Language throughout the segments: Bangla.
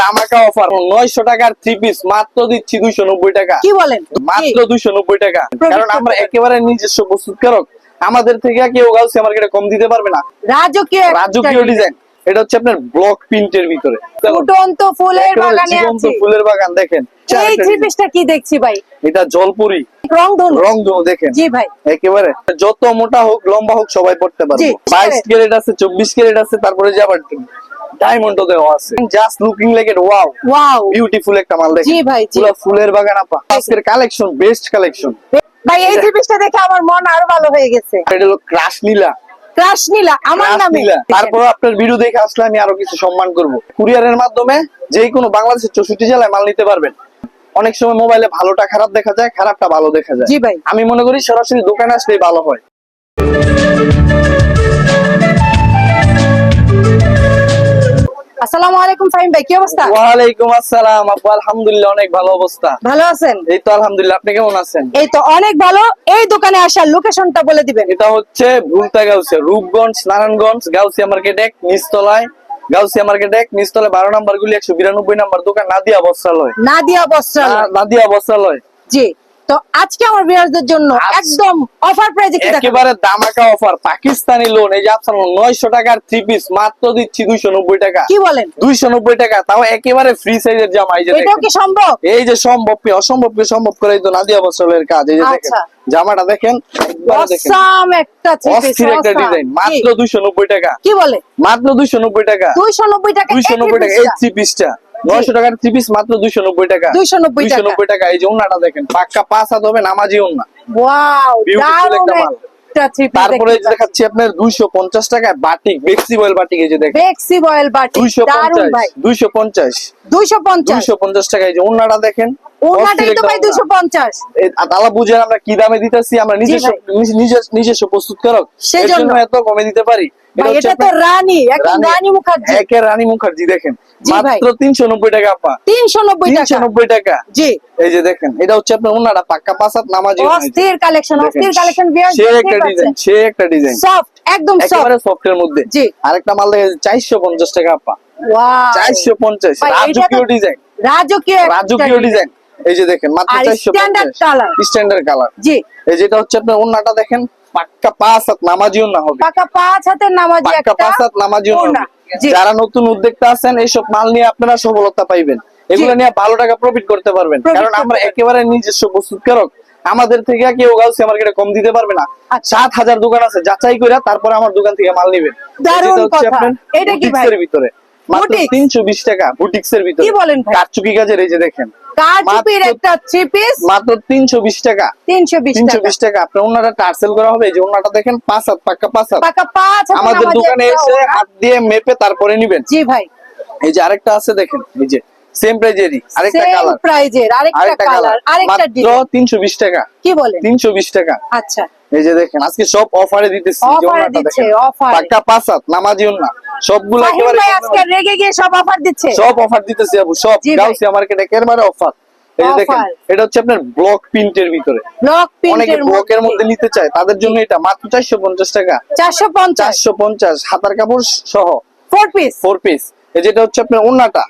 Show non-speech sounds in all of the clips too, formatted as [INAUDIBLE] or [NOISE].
দামাকা অফার নয়শো টাকার থ্রি পিস মাত্র দিচ্ছি দুইশো নব্বই টাকা। কি বলেন? মাত্র দুইশো নব্বই টাকা কারণ আমরা একেবারে নিজস্ব প্রস্তুতকারক। আমাদের থেকে কেউ গাউসি মার্কেটে কম দিতে পারবে না। রাজকীয় রাজকীয় ডিজাইন এটা হচ্ছে আপনার ব্লক প্রিন্টের ভিতরে। ফুটন্ত ফুলের বাগানে আছে। ফুলের বাগান দেখেন। এই কি দেখছি ভাই? এটা জলপুরি। দেখেন। জি ভাই। একেবারে। যত মোটা হোক লম্বা হোক সবাই পড়তে পারবে। বাইশ ক্যারেট আছে চব্বিশ ক্যারেট আছে তারপরে যে আবার ডায়মন্ড দেওয়া আছে। Just looking like it wow wow beautiful একটা মাল দেখেন। জি ভাই, জি। পুরো ফুলের বাগান আপা। আজকের কালেকশন বেস্ট কালেকশন ভাই এই দেখে আমার মন আরও ভালো হয়ে গেছে। এটা হলো ক্রাশ নীলা। ক্রাশ নীলা আমার নামে। তারপর আপনার ভিডিও দেখে আসলে আমি আরও কিছু সম্মান করব। কুরিয়ারের মাধ্যমে যে কোনো বাংলাদেশের চৌষট্টি জেলায় মাল নিতে পারবেন। অনেক সময় মোবাইলে ভালোটা খারাপ দেখা যায় খারাপটা ভালো দেখা যায়। জি ভাই। আমি মনে করি সরাসরি দোকানে আসলেই ভালো হয়। আসসালামু আলাইকুম ফাহিম ভাই কি অবস্থা? আসসালাম আপু আলহামদুলিল্লাহ অনেক ভালো অবস্থা। ভালো আছেন? এই তো আলহামদুলিল্লাহ আপনি কেমন আছেন? এই তো অনেক ভালো। এই দোকানে আসার লোকেশনটা বলে দিবেন। এটা হচ্ছে ভুলতা গাউসিয়া রূপগঞ্জ নারায়ণগঞ্জ গাউসিয়া মার্কেট এক নিচতলায় গাউসিয়া মার্কেট এক নিচতলায় বারো নাম্বার গুলি একশো বিরানব্বই নাম্বার দোকান নাদিয়া বস্ত্রালয়। নাদিয়া বস্ত্রালয়। নাদিয়া বস্ত্রালয়। জি। তো আজকে আমার ভিউয়ারদের জন্য একদম অফার প্রাইজে কি একেবারে দামাকা অফার পাকিস্তানি লোন এই যে আপনার নয়শো টাকার থ্রি পিস মাত্র দিচ্ছি দুইশো নব্বই টাকা। কি বলেন? দুইশো নব্বই টাকা তাও একেবারে ফ্রি সাইজের জামা এই যে দেখেন। কি সম্ভব? এই যে সম্ভবকে অসম্ভবকে সম্ভব করে তো নাদিয়া বস্ত্রালয়ের কাজ এই যে দেখেন। আচ্ছা। জামাটা দেখেন একবারে দেখেন। একটা থ্রি অস্থির একটা ডিজাইন মাত্র দুইশো নব্বই টাকা। কি বলে? মাত্র দুইশো নব্বই টাকা। 290 টাকা দুইশো নব্বই টাকা এই থ্রি পিসটা নয়শো টাকার থ্রি পিস মাত্র দুইশো নব্বই টাকা। 290 দুইশো টাকা। নব্বই টাকা এই যে উন্নাটা দেখেন পাক্কা পাঁচ হাত হবে নামাজি উন্না। তারপরে দেখাচ্ছি আপনার দুইশো পঞ্চাশ টাকায় বাটিক বেক্সি বয়েল বাটিক এই যে দেখেন। বেক্সি বয়েল বাটিক দুইশো পঞ্চাশ দুইশো পঞ্চাশ। 250 দুইশো পঞ্চাশ টাকা এই যে উন্নাটা দেখেন। ওনাটাই তো ভাই 250 তালা বুঝেন আমরা কি দামে দিতেছি আমরা নিজস্ব। নিজস্ব প্রস্তুত করক। সেজন্য। এত কমে দিতে পারি। ভাই এটা তো রানী একদম রানী- রানী মুখার্জি। একে রানী মুখার্জি দেখেন। মাত্র টাকা আপা। 390 তিনশো টাকা। নব্বই টাকা। জি। এই যে দেখেন এটা হচ্ছে আপনার ওনারা পাক্কা পাসাত নামাজি অস্থির কালেকশন অস্থির কালেকশন ভিউয়ার্স সে একটা ডিজাইন সে একটা ডিজাইন সফট একদম সফট একেবারে সফটের মধ্যে। জি। আরেকটা মাল চারশো পঞ্চাশ টাকা আপা। ওয়াও চারশো পঞ্চাশ রাজকীয় ডিজাইন রাজকীয় রাজকীয় ডিজাইন এই যে দেখেন মাত্র আর চারশো standard স্ট্যান্ডার্ড কালার জি। এই যেটা হচ্ছে আপনার ওন্নাটা দেখেন পাক্কা পাঁচ হাত নামাজি ওন্না হবে। পাকা পাঁচ হাতের নামাজি পাক্কা একটা পাঁচ হাত নামাজি ওন্না ওড়না। হবে। জি। যারা নতুন উদ্যোক্তা আছেন এইসব মাল নিয়ে আপনারা সফলতা পাইবেন। এগুলো নিয়ে ভালো টাকা প্রফিট করতে পারবেন। কারণ আমরা একেবারে নিজস্ব প্রস্তুতকারক। আমাদের থেকে কেউ গাউসি মার্কেটে কম দিতে পারবে না। আচ্ছা। সাত হাজার দোকান আছে যাচাই করে তারপরে আমার দোকান থেকে মাল নিবেন। দারুণ কথা। এটা কি ভিতরে? তিনশো বিশ টাকা ভিতরে। কি বলেন কারচুপি কাজের এই যে দেখেন। কাজুপির একটা থ্রি পিস মাত্র তিনশো বিশ টাকা। 320 তিনশো বিশ টাকা। আপনার ওনারা টার্সেল করা হবে এই যে ওনাটা দেখেন পাঁচ হাত পাক্কা পাঁচ হাত। পাকা পাঁচ আমাদের দোকানে এসে হাত দিয়ে মেপে তারপরে নিবেন। জি ভাই। এই যে আরেকটা আছে দেখেন এই যে সেম প্রাইজেরই আরেকটা কালার প্রাইজের আরেকটা কালার ডিজাইন টাকা। কি বলেন? তিনশো বিশ টাকা। আচ্ছা। এই যে দেখেন আজকে সব অফারে দিতেছি দিচ্ছে, দেখেন। পাক্কা পাঁচ হাত নামাজি না সবগুলো একেবারে আজকে রেগে গিয়ে সব অফার দিচ্ছে? সব অফার দিতেছি সব জি ভাই। গাউসিয়া মার্কেটে একেবারে অফার এই দেখেন এটা হচ্ছে আপনার ব্লক প্রিন্টের ভিতরে। ব্লক প্রিন্টের ব্লকের মধ্যে নিতে চায় তাদের জন্য এটা মাত্র চারশো পঞ্চাশ টাকা। 450 চারশো পঞ্চাশ হাতার কাপড় সহ। ফোর পিস ফোর পিস যেটা হচ্ছে আপনার ওন্নাটা।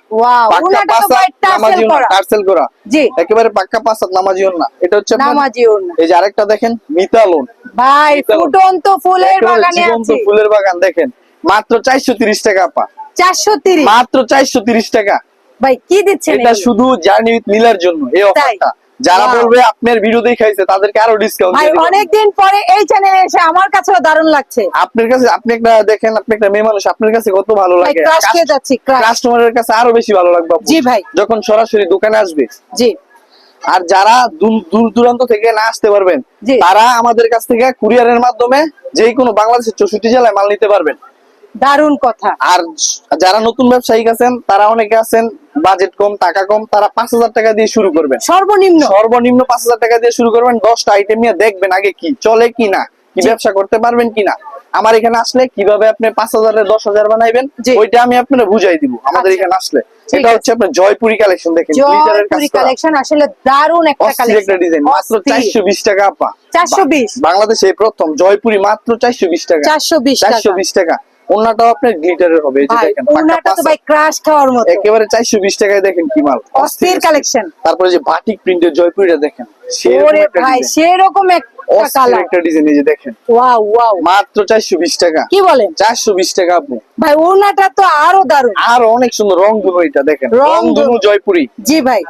টার্সেল করা। জি। একেবারে পাক্কা পাঁচ হাত নামাজি এটা হচ্ছে নামাজি ওড়না এই যে আরেকটা দেখেন মিতালোন ভাই। ফুটন্ত ফুলের বাগানে আছে। ফুলের বাগান দেখেন। মাত্র চারশো তিরিশ টাকা পা 430 মাত্র চারশো তিরিশ টাকা। ভাই কি দিচ্ছেন এটা শুধু জার্নি উইথ নীলার জন্য এই অফারটা। যারা বলবে আপনার ভিডিও দেখাইছে তাদেরকে আরও ডিসকাউন্ট ভাই অনেকদিন পরে এই চ্যানেলে এসে আমার কাছেও দারুণ লাগছে। আপনার কাছে আপনি একটা দেখেন আপনি একটা মেয়ে মানুষ আপনার কাছে কত ভালো লাগে। ক্রাশ খেয়ে যাচ্ছি কাস্টমারের কাছে আরও বেশি ভালো লাগবে জি ভাই। যখন সরাসরি দোকানে আসবে। জি। আর যারা দূর দূর দূরান্ত থেকে না আসতে পারবেন তারা আমাদের কাছ থেকে কুরিয়ারের মাধ্যমে যে কোনো বাংলাদেশের চৌষট্টি জেলায় মাল নিতে পারবেন। দারুণ কথা। আর যারা নতুন ব্যবসায়ী আছেন তারা অনেকে আছেন বাজেট কম টাকা কম তারা পাঁচ হাজার টাকা দিয়ে শুরু করবেন। সর্বনিম্ন। সর্বনিম্ন পাঁচ হাজার টাকা দিয়ে শুরু করবেন দশটা আইটেম নিয়ে দেখবেন আগে কি চলে কি না কি ব্যবসা করতে পারবেন কিনা আমার এখানে আসলে কীভাবে আপনি পাঁচ হাজারের দশ হাজার বানাইবেন ওইটা আমি আপনার বুঝাই দিব আমাদের আচ্ছা। এখানে আসলে। এটা হচ্ছে আপনার জয়পুরি কালেকশন দেখেন জয়পুরি কালেকশন আসলে দারুণ একটা একটা ডিজাইন মাত্র চারশো বিশ টাকা আপা। 420 বাংলাদেশে প্রথম জয়পুরি মাত্র চারশো বিশ টাকা। 420 চারশো টাকা। বিশ টাকা। ওনাটাও আপনার গ্লিটারের হবে এই যে দেখেন ওনাটা তো ভাই ক্রাশ খাওয়ার মতো। একেবারে চারশো বিশ টাকায় দেখেন কি মাল। অস্থির কালেকশন তারপরে যে বাটিক প্রিন্টের জয়পুরিটা দেখেন ওরে ভাই সেরকম একটা কালার একটা ডিজাইন এই যে দেখেন। Wow wow. মাত্র চারশো বিশ টাকা। কি বলেন? চারশো বিশ টাকা আপু। ভাই ওনাটা তো আরও দারুণ। আর অনেক সুন্দর রং ধনু এটা দেখেন। রং। ধনু। জয়পুরি। জি ভাই।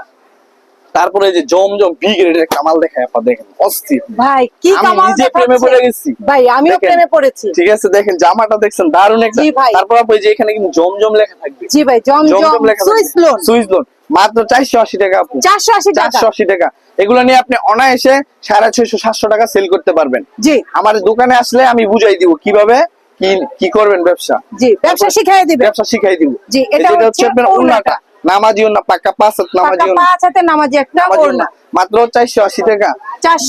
তারপরে যে জমজম বিগ রেটের কামাল দেখায় আপা দেখেন অস্থির। ভাই কি কামাল নিজে প্রেমে পড়ে গেছি। ভাই আমিও প্রেমে পড়েছি। ঠিক আছে দেখেন জামাটা দেখছেন দারুণ একটা তারপর আপু যে এখানে কিন্তু জমজম লেখা থাকবে। জি ভাই জমজম লেখা সুইস লোন। Swiss loan. মাত্র চারশো আশি টাকা আপু। চারশো আশি টাকা। চারশো আশি টাকা। এগুলো নিয়ে আপনি অনায়াসে সাড়ে ছয়শো সাতশো টাকা সেল করতে পারবেন। জি। আমার দোকানে আসলে আমি বুঝাই দিব কীভাবে কি কি করবেন ব্যবসা। জি ব্যবসা শিখাই দিবে ব্যবসা শিখাই দিব। জি, এটা হচ্ছে আপনার ওড়নাটা। ওড়নাটা নামাজি ওড়না পাক্কা পাঁচ হাত নামাজি পাকা পাঁচ হাতে নামাজি একটা ওড়না। মাত্র চারশো আশি টাকা।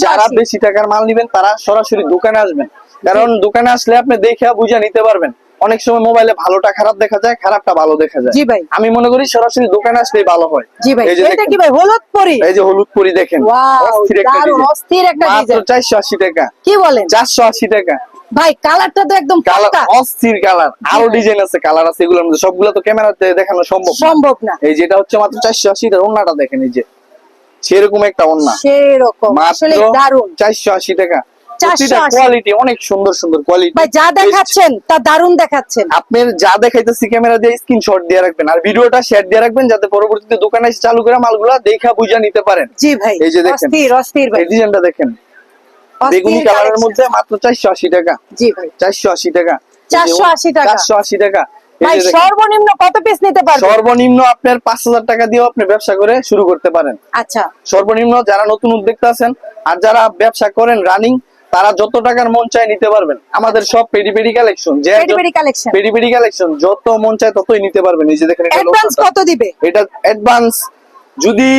যারা বেশি টাকার মাল নিবেন তারা সরাসরি দোকানে আসবেন। কারণ দোকানে আসলে আপনি দেখে বুঝে নিতে পারবেন। অনেক সময় মোবাইলে ভালোটা খারাপ দেখা যায় খারাপটা ভালো দেখা যায়। জি ভাই। আমি মনে করি সরাসরি দোকানে আসলেই ভালো হয়। জি ভাই। এটা কি ভাই হলুদ পরি? এই যে হলুদ পরি দেখেন। অস্থির একটা অস্থির একটা ডিজাইন। চারশো আশি টাকা। কি বলেন? চারশো আশি টাকা। ভাই কালারটা তো একদম কালার অস্থির কালার আরও ডিজাইন আছে কালার আছে এগুলোর মধ্যে সবগুলো তো ক্যামেরাতে দেখানো সম্ভব সম্ভব না। এই যেটা হচ্ছে মাত্র চারশো আশি টাকা ওন্নাটা দেখেন এই যে। সেরকম একটা ওন্না। সেরকম আসলে চারশো আশি টাকা। কোয়ালিটি অনেক সুন্দর সুন্দর কোয়ালিটি ভাই যা দেখাচ্ছেন তা দারুণ দেখাচ্ছেন। আপনি যা দেখাইতেছি ক্যামেরা দিয়ে স্ক্রিনশট দিয়ে রাখবেন। আর ভিডিওটা শেয়ার দিয়ে রাখবেন যাতে পরবর্তীতে দোকানে এসে চালু করে মালগুলা দেখা বুঝা নিতে পারেন। জি ভাই এই যে দেখেন। অস্থির অস্থির ভাই। এই ডিজাইনটা দেখেন। বেগুনি কালারের মধ্যে মাত্র চারশো আশি টাকা। জি ভাই। চারশো আশি টাকা। 480 টাকা। চারশো আশি টাকা। ভাই সর্বনিম্ন কত পিস নিতে পারবেন? সর্বনিম্ন আপনার পাঁচ হাজার টাকা দিয়েও আপনি ব্যবসা করে শুরু করতে পারেন। আচ্ছা। সর্বনিম্ন যারা নতুন উদ্যোক্তা আছেন আর যারা ব্যবসা করেন রানিং তারা যত টাকার মন চায় নিতে পারবেন। আমাদের সব পেডি পেডি কালেকশন যে পেডি পেডি কালেকশন পেডি পেডি কালেকশন যত মন চায় ততই নিতে পারবেন। এই যে দেখেন এটা অ্যাডভান্স কত দিবে? এটা অ্যাডভান্স যদি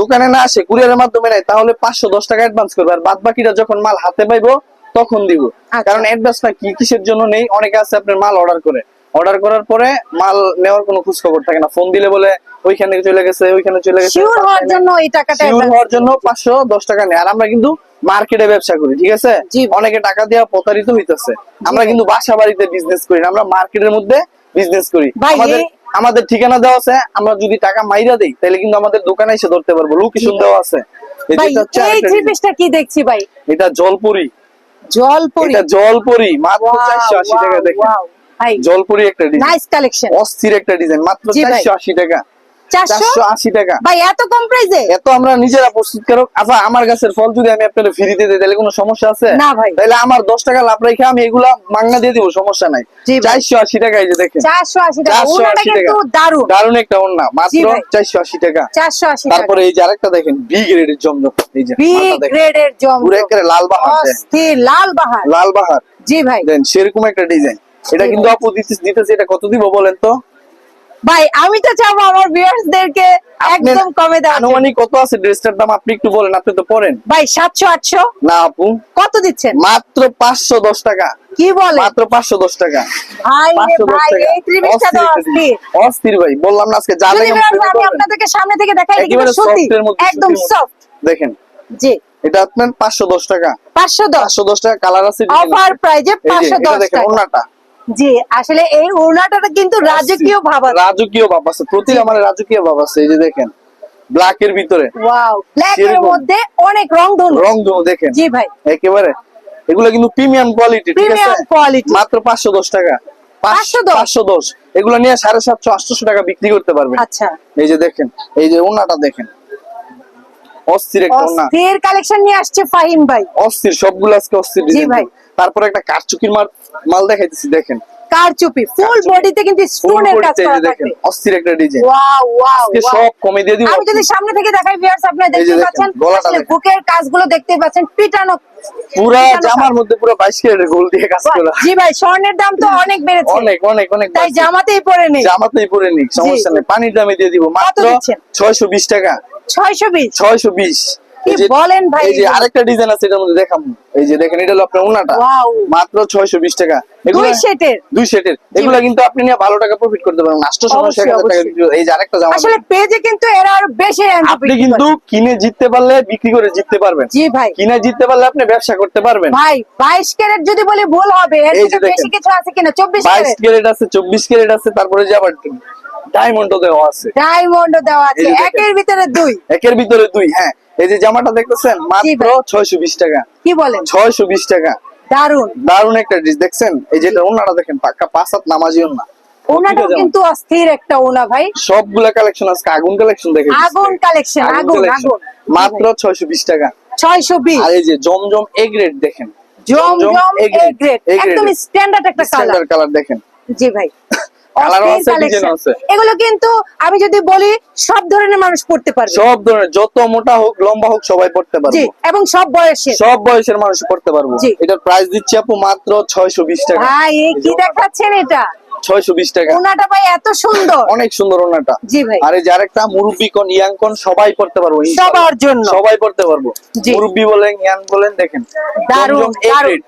দোকানে না আসে কুরিয়ারের মাধ্যমে নেয় তাহলে পাঁচশো দশ টাকা অ্যাডভান্স করবে। আর বাদ বাকিটা যখন মাল হাতে পাইবো তখন দিব। আচ্ছা। কারণ অ্যাডভান্সটা কি কিসের জন্য নেই? অনেকে আছে আপনার মাল অর্ডার করে। অর্ডার করার পরে মাল নেওয়ার কোনো খোঁজ খবর থাকে না। ফোন দিলে বলে ওইখানে চলে গেছে ওইখানে চলে গেছে। শিওর হওয়ার জন্য এই টাকাটা শিওর হওয়ার জন্য পাঁচশো দশ টাকা নেই আর আমরা কিন্তু মার্কেটে ব্যবসা করি ঠিক আছে? অনেকে টাকা দেওয়া প্রতারিত হইতেছে। আমরা কিন্তু বাসা বাড়িতে বিজনেস করি না। আমরা মার্কেটের মধ্যে বিজনেস করি। আমাদের আমাদের ঠিকানা দেওয়া আছে আমরা যদি টাকা মাইরা দেই তাহলে কিন্তু আমাদের দোকানে এসে ধরতে পারব। লোকেশন দেওয়া আছে। এই থ্রি পিসটা কি দেখছি ভাই? এটা জলপুরি। জলপুরি? এটা জলপুরি মাত্র চারশো আশি টাকা দেখেন। জলপুরি একটা ডিজাইন। নাইস কালেকশন অস্থির একটা ডিজাইন মাত্র জি ভাই। চারশো আশি টাকা। চারশো? চারশো আশি টাকা। ভাই এত কম প্রাইসে এত আমরা নিজেরা প্রস্তুত আচ্ছা আমার গাছের ফল যদি আমি আপনাদের ফ্রিতে দিই তাহলে কোনো সমস্যা আছে? না ভাই। তাহলে আমার দশ টাকা লাভ রেখে আমি এগুলা দিয়ে দিব সমস্যা নাই। জি ভাই। চারশো আশি টাকা এই যে দেখেন। চারশো আশি টাকা। ওনাটা কিন্তু দারুণ। দারুণ একটা ওন্না মাত্র ভাই। চারশো আশি টাকা। চারশো আশি টাকা। তারপরে এই যে আরেকটা দেখেন বি গ্রেডের জমজম এই যে বি গ্রেডের জম পুরো একেবারে লাল বাহার দেন। অস্থির লাল বাহার। লাল বাহার। জি ভাই। দেন সেরকম একটা ডিজাইন এটা কিন্তু। আপু দিতেছে এটা কত দিব বলেন তো? ভাই আমি তো চাবো আমার ভিউয়ার্সদেরকে একদম কমে জন্য। আনুমানিক কত আছে ড্রেসটার দাম? আপনি একটু বলেন আপনি তো পরেন ভাই সাতশো আটশো? না আপু। কত দিচ্ছেন? মাত্র পাঁচশো দশ টাকা। কি বলে মাত্র পাঁচশো দশ টাকা। ভাই ভাই এই ত্রিশটা তো অস্থির অস্থির। ভাই বললাম না আজকে যা আমি আপনাদেরকে সামনে থেকে দেখাই দিই কিন্তু সত্যি? একদম সফট দেখেন। জি। এটা আপনার পাঁচশো দশ টাকা। পাঁচশো দশ। পাঁচশো দশ টাকা কালার আছে অফার প্রাইজে এই যে, পাঁচশো এটা দশ দেখেন টাকা। ওড়নাটা। জি আসলে এই ওড়নাটা কিন্তু রাজকীয় ভাব আছে। রাজকীয় ভাব আছে প্রতি। আমার রাজকীয় ভাব আছে এই যে দেখেন ব্ল্যাক এর ভিতরে। ওয়াও ব্ল্যাক এর মধ্যে অনেক রং ধনু রং ধনু দেখেন। জি ভাই। একেবারে। এগুলো কিন্তু প্রিমিয়াম কোয়ালিটি ঠিক আছে? প্রিমিয়াম কোয়ালিটি মাত্র পাঁচশো দশ টাকা। 510 পাঁচশো দশ? এগুলো নিয়ে সাড়ে সাতশো আটশো টাকা বিক্রি করতে পারবেন। আচ্ছা। এই যে দেখেন এই যে ওনাটা দেখেন। অস্থির একটা ওনা অস্থির কালেকশন নিয়ে আসছে ফাহিম ভাই। অস্থির সবগুলো আজকে অস্থির জি ডিজাইন ভাই। তারপর একটা কারচুকির মাল মাল দেখাইতেছি দেখেন। কারচুপি ফুল বডিতে কিন্তু স্টোনের কাজ করা দেখেন অস্থির একটা ডিজাইন ওয়াও ওয়াও ওয়াও সব কমে দিয়ে দিব। আমি যদি সামনে থেকে দেখাই ভিউয়ার্স আপনারা দেখতে পাচ্ছেন আসলে বুকের কাজগুলো দেখতে পাচ্ছেন পিটানো পুরা জামার মধ্যে পুরো বাইশ ক্যারেটের গোল দিয়ে কাজ করা। জি ভাই স্বর্ণের দাম তো অনেক বেড়েছে। অনেক অনেক অনেক তাই জামাতেই পরে নেই। জামাতেই পরে নিক সমস্যা নেই। পানির দামে দিয়ে দিব মাত্র দিচ্ছেন? ছয়শো বিশ টাকা। ছয়শো বিশ। ছয়শো বিশ। কি বলেন ভাই এই যে আরেকটা ডিজাইন আছে এটার মধ্যে দেখাম। এই যে দেখেন এটা হলো আপনার ওনাটা মাত্র ছয়শো বিশ টাকা। দুই সেটের। দুই সেটের। এগুলো কিন্তু আপনি নিয়ে ভালো টাকা প্রফিট করতে পারবেন। টাকা। এই যে আরেকটা জামা আসলে পেজে কিন্তু এরা আরও বেশি আপনি কিন্তু কিনে জিততে পারলে বিক্রি করে জিততে পারবেন। জি ভাই। কিনে জিততে পারলে আপনি ব্যবসা করতে পারবেন। ভাই বাইশ ক্যারেট যদি বলি ভুল হবে এর বেশি কিছু আছে কিনা? চব্বিশ বাইশ ক্যারেট? ক্যারেট আছে চব্বিশ ক্যারেট আছে তারপরে যে আবার ডায়মন্ডও দেওয়া আছে। ডায়মন্ড দেওয়া আছে। দেখেন। একের ভিতরে দুই। একের ভিতরে দুই হ্যাঁ। এই যে জামাটা দেখতেছেন মাত্র ভাই। ছয়শো বিশ টাকা। কি বলেন? ছয়শো বিশ টাকা। দারুণ দারুণ একটা ড্রেস দেখছেন? এই যে ওনাটা দেখেন পাক্কা পাঁচ হাত নামাজি ওনা। ওনাটা কিন্তু অস্থির একটা ওনা ভাই। সবগুলা কালেকশন আজকে আগুন কালেকশন দেখে দিচ্ছি। আগুন কালেকশন আগুন আগুন মাত্র ছয়শো বিশ টাকা। ছয়শো বিশ। আর এই যে জমজম এ গ্রেড দেখেন। জমজম এ গ্রেড একদম স্ট্যান্ডার্ড একটা কালার স্ট্যান্ডার্ড কালার দেখেন। জি ভাই। [LAUGHS] এগুলো কিন্তু আমি যদি বলি সব ধরনের মানুষ পড়তে পারবে। সব ধরনের যত মোটা হোক লম্বা হোক সবাই পড়তে পারবে। এবং সব বয়সে সব বয়সের মানুষ পড়তে পারব। এটার প্রাইস দিচ্ছি আপু মাত্র ছয়শো বিশ টাকা। ভাই কি দেখাচ্ছেন এটা? ছয়শো বিশ টাকা। ওনাটা ভাই এত সুন্দর। অনেক সুন্দর ওনাটা। জি ভাই। আর এই যে মুরব্বী কোন ইয়াং কোন সবাই পড়তে পারব সবার জন্য। সবাই পড়তে পারব। মুরব্বী বলেন ইয়াং বলেন দেখেন। দারুণ, দারুণ।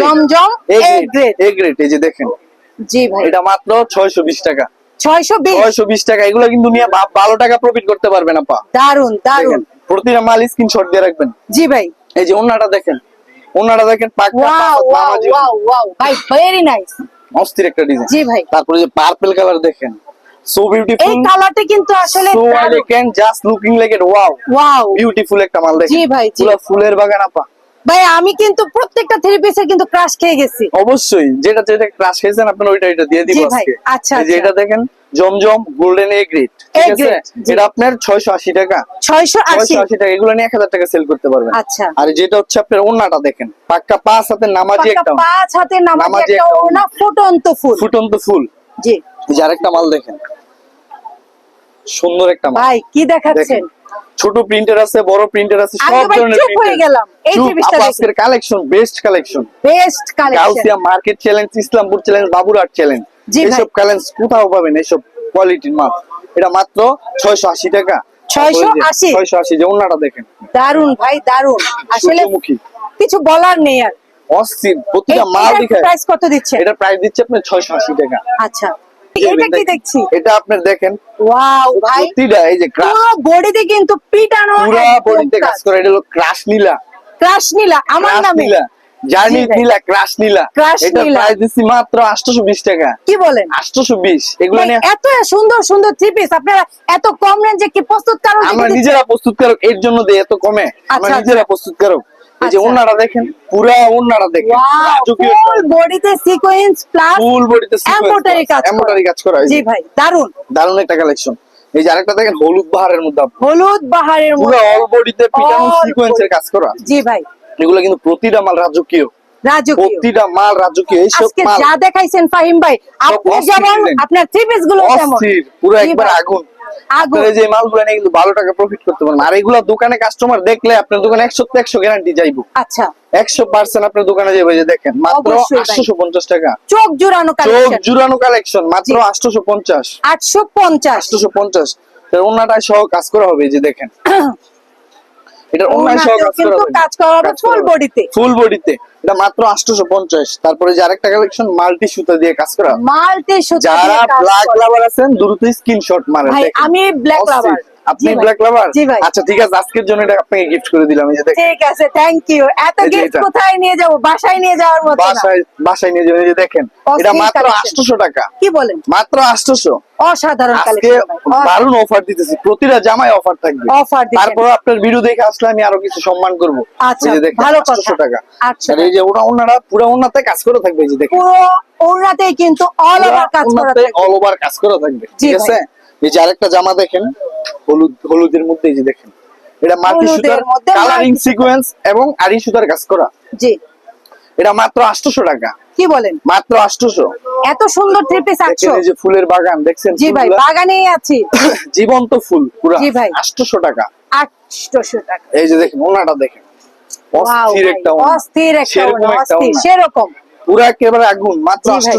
জমজম grade। এই যে দেখেন। জি ভাই। এটা মাত্র ছয়শো বিশ টাকা। টাকা এগুলো কিন্তু নিয়ে ভালো টাকা প্রফিট করতে পারবেন আপা। দারুণ দারুণ দেখেন প্রতিটা মাল স্ক্রিনশট দিয়ে রাখবেন। জি ভাই। এই যে ওনাটা দেখেন ওনাটা দেখেন পাক্কা ওয়াও ওয়াও ভাই ভেরি নাইস অস্থির একটা ডিজাইন জি ভাই। তারপরে যে পার্পল কালার দেখেন সো এই কালারটা কিন্তু আসলে so just looking like it wow wow beautiful একটা মাল দেখেন। জি ভাই। পুরো ফুলের বাগান আপা। ভাই আমি কিন্তু প্রত্যেকটা থ্রি পিসের কিন্তু ক্রাশ খেয়ে গেছি। অবশ্যই যেটা যেটা ক্রাশ খেয়েছেন আপনার ওইটা এটা দিয়ে দিব আজকে। আচ্ছা, এই যে আচ্ছা। এটা দেখেন জমজম গোল্ডেন এ গ্রেড ঠিক আছে? এটা আপনার 680 টাকা। ছয়শো আশি। 680 টাকা এগুলো নিয়ে 1000 টাকা সেল করতে পারবেন। আচ্ছা। আর যেটা হচ্ছে আপনার ওন্নাটা দেখেন পাক্কা পাঁচ হাতে নামাজি একটা পাঁচ হাতে নামাজি একটা ওনা ফুটন্ত ফুল। ফুটন্ত ফুল। জি। যে আরেকটা মাল দেখেন। সুন্দর একটা মাল। ভাই কি দেখাচ্ছেন? ছোট প্রিন্টার আছে বড় প্রিন্টার আছে সব ধরনের চুপ হয়ে গেলাম। এই জিনিসটা আজকের collection best collection best collection Gausia market challenge Islampur challenge Baburhat challenge জি ভাই। এইসব চ্যালেঞ্জ কোথাও পাবেন এইসব কোয়ালিটির মাল। এটা মাত্র ছয়শো আশি টাকা। 680 ছয়শো আশি যে ওনাটা দেখেন। দারুণ ভাই দারুণ আসলে কিছু বলার নেই আর। অস্থির প্রতিটা মাল দেখে প্রাইস কত দিচ্ছে? এটা প্রাইস দিচ্ছে আপনার ছয়শো আশি টাকা। আচ্ছা। এটা কি দেখছি। এটা আপনার দেখেন ওয়াও ভাই। প্রতিটা এই যে পুরো বডিতে কিন্তু পিটানো পুরা বডিতে কাজ করে এটা হলো ক্রাশ নীলা। ক্রাশ নিলা আমার নামে। Journey Nila crush Nila. এটা প্রাইস দিচ্ছি মাত্র আটশোশো বিশ টাকা। কি বলেন? এগুলো এত সুন্দর সুন্দর থ্রি পিস আপনারা এত কম রেঞ্জে কি প্রস্তুত কারণ আমরা নিজেরা প্রস্তুত প্রস্তুতকারক এর জন্য দেই এত কমে। আমরা নিজেরা প্রস্তুত প্রস্তুতকারক। এই যে আচ্ছা। ওনারা দেখেন পুরা ওনারা দেখেন ফুল বডিতে সিকোয়েন্স প্লাস ফুল বডিতে কাজ। এমব্রয়ডারি কাজ করা জি ভাই দারুণ দারুণ একটা কালেকশন এই যে আরেকটা দেখেন হলুদ বাহারের মধ্যে হলুদ বাহারের পুরো অল বডিতে পিটানো সিকোয়েন্সের কাজ করা। জি ভাই। এগুলো কিন্তু প্রতিটা মাল রাজকীয়। রাজকীয়। প্রতিটা মাল রাজকীয় এইসব আজকে মাল। যা দেখাইছেন ফাহিম ভাই আপনি যেমন আপনার থ্রি পিসগুলো যেমন পুরো একবার আগুন। আপনারা যে মালগুলো নিয়ে কিন্তু ভালো টাকা প্রফিট করতে পারেন আর এগুলো দোকানে কাস্টমার দেখলে আপনার দোকানে একশো তো একশো গ্যারান্টি যাইবো। আচ্ছা। একশো পার্সেন্ট আপনার দোকানে যাবে যে দেখেন মাত্র অবশ্যই পঞ্চাশ টাকা। চোখ জুড়ানো চোখ কালেকশন জুড়ানো কালেকশন মাত্র আটশো পঞ্চাশ। আটশো পঞ্চাশ। আটশোশো পঞ্চাশ। ওনাটায় সহ কাজ করা হবে যে দেখেন। [COUGHS] এটা অনলাইন সহ কাজ করা কিন্তু কাজ করা হবে ফুল বডিতে ফুল বডিতে এটা মাত্র আটশোশো পঞ্চাশ তারপরে যে আরেকটা কালেকশন মাল্টি সুতা দিয়ে কাজ করা। মাল্টি সুতা যারা ব্ল্যাক লাভার আছেন দ্রুত স্ক্রিনশট মারেন। ভাই আমি ব্ল্যাক লাভার আপনি ব্ল্যাক লাভার জি ভাই। আচ্ছা ঠিক আছে আজকের জন্য এটা আপনাকে গিফট করে দিলাম এই যে দেখেন। ঠিক আছে থ্যাংক ইউ এত গিফট কোথায় নিয়ে যাব? বাসায় নিয়ে যাওয়ার মতো না। বাসায় বাসায় নিয়ে যাবেন এই যে দেখেন। এটা মাত্র collection। আটশোশো টাকা। কি বলেন? মাত্র আটশোশো। অসাধারণ আজকে কালেকশন দারুণ অফার দিতেছি। প্রতিটা জামায় অফার থাকবে। অফার তারপর আপনার ভিডিও দেখে আসলে আমি আরও কিছু সম্মান করব। আচ্ছা, এই যে দেখেন, 800 টাকা। আচ্ছা। এই যে ওরা ওনারা পুরো ওনাতে কাজ করে থাকবে এই যে দেখেন। পুরো কিন্তু অল ওভার কাজ করা থাকে অল ওভার কাজ করা থাকবে। ঠিক আছে? এই যে আরেকটা জামা দেখেন হলুদ হলুদের মধ্যে এই যে দেখেন। এটা হলুদের সুতার কালারিং সিকোয়েন্স এবং আড়ি সুতার কাজ করা। জি। এটা মাত্র আটশোশো টাকা। কি বলেন? মাত্র আটশোশো। এত সুন্দর থ্রি পিস দেখেন আটশো। এই যে ফুলের বাগান দেখছেন জি ভাই? বাগানেই আছি। [COUGHS] জীবন্ত ফুল পুরা জি ভাই। আটশোশো টাকা। আটশোশো টাকা। এই যে দেখেন ওনাটা দেখেন। অস্থির একটা অস্থির একটা অস্থির সেরকম। পুরো একেবারে আগুন মাত্র জি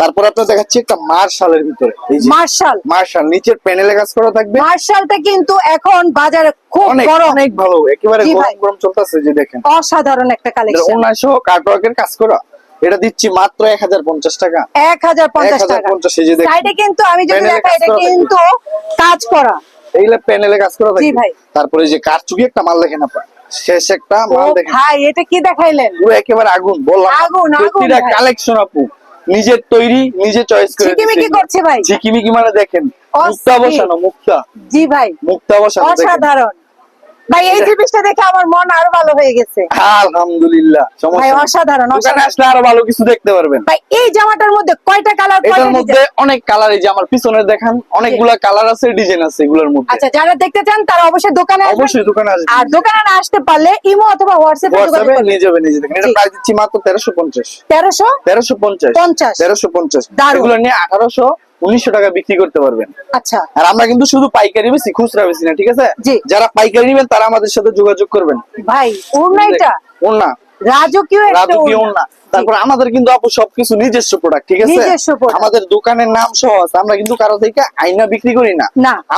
তারপর আপনার দেখাচ্ছি একটা মার্শালের ভিতরে। মার্শাল। মার্শাল নিচের প্যানেলে কাজ করা থাকবে। মার্শালটা কিন্তু এখন বাজারে খুব অনেক বড় অনেক ভালো একেবারে গরম গরম চলতেছে যে দেখেন। অসাধারণ একটা কালেকশন উনিশশো কার্টওয়ার্কের কাজ করা। এটা দিচ্ছি মাত্র এক হাজার পঞ্চাশ টাকা। এক হাজার পঞ্চাশ 1050 টাকা এই যে দেখেন। সাইডে কিন্তু আমি যদি দেখাই এটা কিন্তু কাজ করা। এইগুলা প্যানেলে কাজ করা ভাই। তারপরে যে কারচুপি একটা মাল দেখেন আপনার। শেষ একটা মাল দেখেন। ভাই এটা কি দেখাইলেন? পুরো একেবারে আগুন বললাম। আগুন, আগুন কালেকশন আপু নিজের তৈরি নিজে চয়েস করে ঝিকিমিকি। করছে ভাই। ঝিকিমিকি মানে দেখেন। মুক্তা বসানো মুক্তা। জি ভাই। মুক্তা বসানো অসাধারণ। ভাই এই জিনিসটা দেখে আমার মন আরও ভালো হয়ে গেছে। আলহামদুলিল্লাহ ভাই অসাধারণ অসাধারণ। আসলে আরও ভালো কিছু দেখতে পারবেন। ভাই এই জামাটার মধ্যে কয়টা কালার এটার মধ্যে অনেক কালার এই যে আমার পিছনে দেখেন অনেকগুলা কালার আছে ডিজাইন আছে এগুলোর মধ্যে। আচ্ছা যারা দেখতে চান তারা অবশ্যই দোকানে আসবেন। অবশ্যই দোকানে আসবেন। আর দোকানে না আসতে পারলে ইমো অথবা হোয়াটসঅ্যাপে যোগাযোগ করবেন। নিয়ে যাবে নিজে দেখেন এটা প্রাইস দিচ্ছি মাত্র তেরোশো পঞ্চাশ। তেরোশো তেরোশো পঞ্চাশ। পঞ্চাশ। তেরোশো পঞ্চাশ। দারুণ। এগুলো নিয়ে আঠারোশো উনিশশো টাকা বিক্রি করতে পারবেন। আচ্ছা। আর আমরা কিন্তু শুধু পাইকারি বেশি খুচরা বেশি না ঠিক আছে? যারা পাইকারি নেবেন তারা আমাদের সাথে যোগাযোগ করবেন। ভাই রাজকীয় রাজকীয় ওড়না। তারপর আমাদের কিন্তু আপু সবকিছু নিজস্ব প্রোডাক্ট ঠিক আছে? আমাদের দোকানের নাম সহ আছে আমরা কিন্তু কারও থেকে আইনা বিক্রি করি না।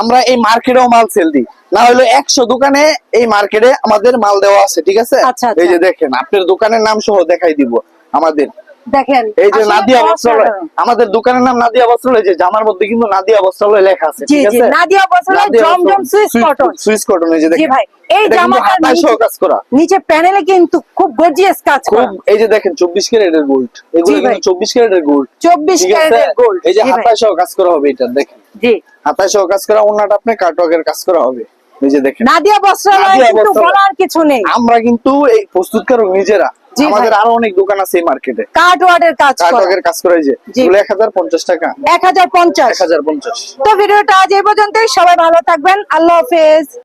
আমরা এই মার্কেটেও মাল সেল দিই। না হলে একশো দোকানে এই মার্কেটে আমাদের মাল দেওয়া আছে ঠিক আছে? আচ্ছা, আচ্ছা। এই যে দেখেন আপনার দোকানের নাম সহ দেখাই দিব আমাদের। দেখেন এই যে নাদিয়া বস্ত্রালয় আমাদের দোকানের নাম নাদিয়া বস্ত্রালয় যে জামার মধ্যে কিন্তু নাদিয়া বস্ত্রালয় লেখা আছে ঠিক আছে? Nadia Bastralay Zamzam Swiss cotton Swiss cotton এই যে দেখেন। ভাই এই জামাটার নিচে- কাজ করা। নিচে প্যানেলে কিন্তু খুব গর্জিয়াস কাজ করা। এই যে দেখেন চব্বিশ ক্যারেটের গোল্ড এগুলো। কিন্তু চব্বিশ ক্যারেটের গোল্ড চব্বিশ ঠিক আছে? ক্যারেটের গোল্ড এই যে হাতায় সহ কাজ করা হবে এটা দেখেন। জি। হাতায় সহ কাজ করা অন্যটা আপনি কাটওয়ার্কের কাজ করা হবে। এই যে দেখেন। নাদিয়া বস্ত্রালয় কিন্তু বলার কিছু নেই। আমরা কিন্তু এই প্রস্তুতকারক নিজেরা। আমাদের আরও অনেক দোকান আছে এই মার্কেটে কার্ড ওয়ার্ডের কাজ করা। কাজ করে যে জি। এগুলো এক হাজার পঞ্চাশ টাকা। এক হাজার পঞ্চাশ। এক হাজার পঞ্চাশ। তো ভিডিওটা আজ এই পর্যন্তই। সবাই ভালো থাকবেন। আল্লাহ হাফেজ।